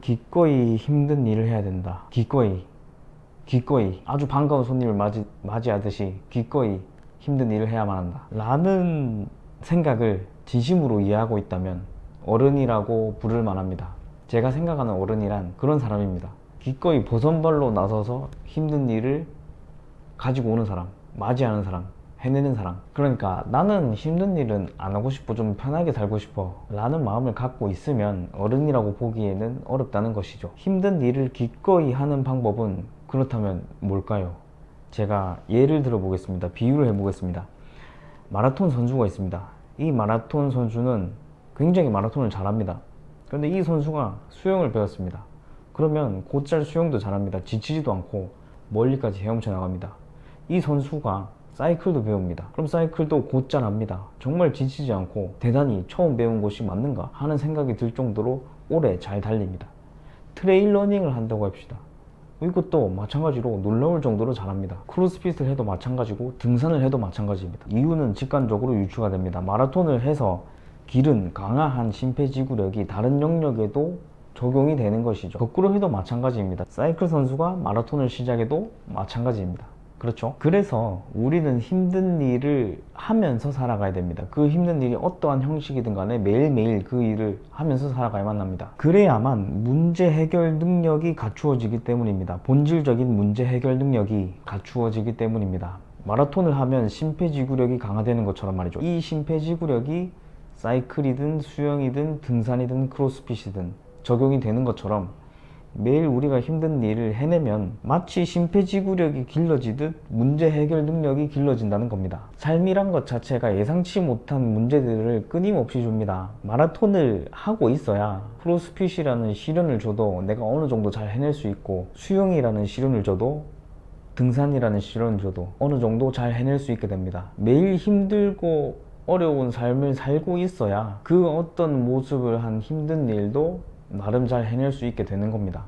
기꺼이 힘든 일을 해야 된다. 기꺼이. 기꺼이. 아주 반가운 손님을 맞이, 맞이하듯이 기꺼이 힘든 일을 해야만 한다. 라는 생각을 진심으로 이해하고 있다면 어른이라고 부를 만합니다. 제가 생각하는 어른이란 그런 사람입니다. 기꺼이 보선발로 나서서 힘든 일을 가지고 오는 사람, 맞이하는 사람, 해내는 사람. 그러니까 나는 힘든 일은 안 하고 싶어, 좀 편하게 살고 싶어. 라는 마음을 갖고 있으면 어른이라고 보기에는 어렵다는 것이죠. 힘든 일을 기꺼이 하는 방법은 그렇다면 뭘까요? 제가 예를 들어 보겠습니다. 비유를 해 보겠습니다. 마라톤 선수가 있습니다. 이 마라톤 선수는 굉장히 마라톤을 잘합니다. 그런데 이 선수가 수영을 배웠습니다. 그러면 곧잘 수영도 잘합니다. 지치지도 않고 멀리까지 헤엄쳐 나갑니다. 이 선수가 사이클도 배웁니다. 그럼 사이클도 곧잘 합니다. 정말 지치지 않고 대단히 처음 배운 것이 맞는가 하는 생각이 들 정도로 오래 잘 달립니다. 트레일 러닝을 한다고 합시다. 이것도 마찬가지로 놀라울 정도로 잘합니다. 크로스핏을 해도 마찬가지고 등산을 해도 마찬가지입니다. 이유는 직관적으로 유추가 됩니다. 마라톤을 해서 길은 강화한 심폐지구력이 다른 영역에도 적용이 되는 것이죠. 거꾸로 해도 마찬가지입니다. 사이클 선수가 마라톤을 시작해도 마찬가지입니다. 그렇죠? 그래서 우리는 힘든 일을 하면서 살아가야 됩니다. 그 힘든 일이 어떠한 형식이든 간에 매일매일 그 일을 하면서 살아가야만 합니다. 그래야만 문제 해결 능력이 갖추어지기 때문입니다. 본질적인 문제 해결 능력이 갖추어지기 때문입니다. 마라톤을 하면 심폐지구력이 강화되는 것처럼 말이죠. 이 심폐지구력이 사이클이든 수영이든 등산이든 크로스핏이든 적용이 되는 것처럼 매일 우리가 힘든 일을 해내면 마치 심폐지구력이 길러지듯 문제 해결 능력이 길러진다는 겁니다. 삶이란 것 자체가 예상치 못한 문제들을 끊임없이 줍니다. 마라톤을 하고 있어야 크로스핏이라는 시련을 줘도 내가 어느 정도 잘 해낼 수 있고 수영이라는 시련을 줘도 등산이라는 시련을 줘도 어느 정도 잘 해낼 수 있게 됩니다. 매일 힘들고 어려운 삶을 살고 있어야 그 어떤 모습을 한 힘든 일도 나름 잘 해낼 수 있게 되는 겁니다.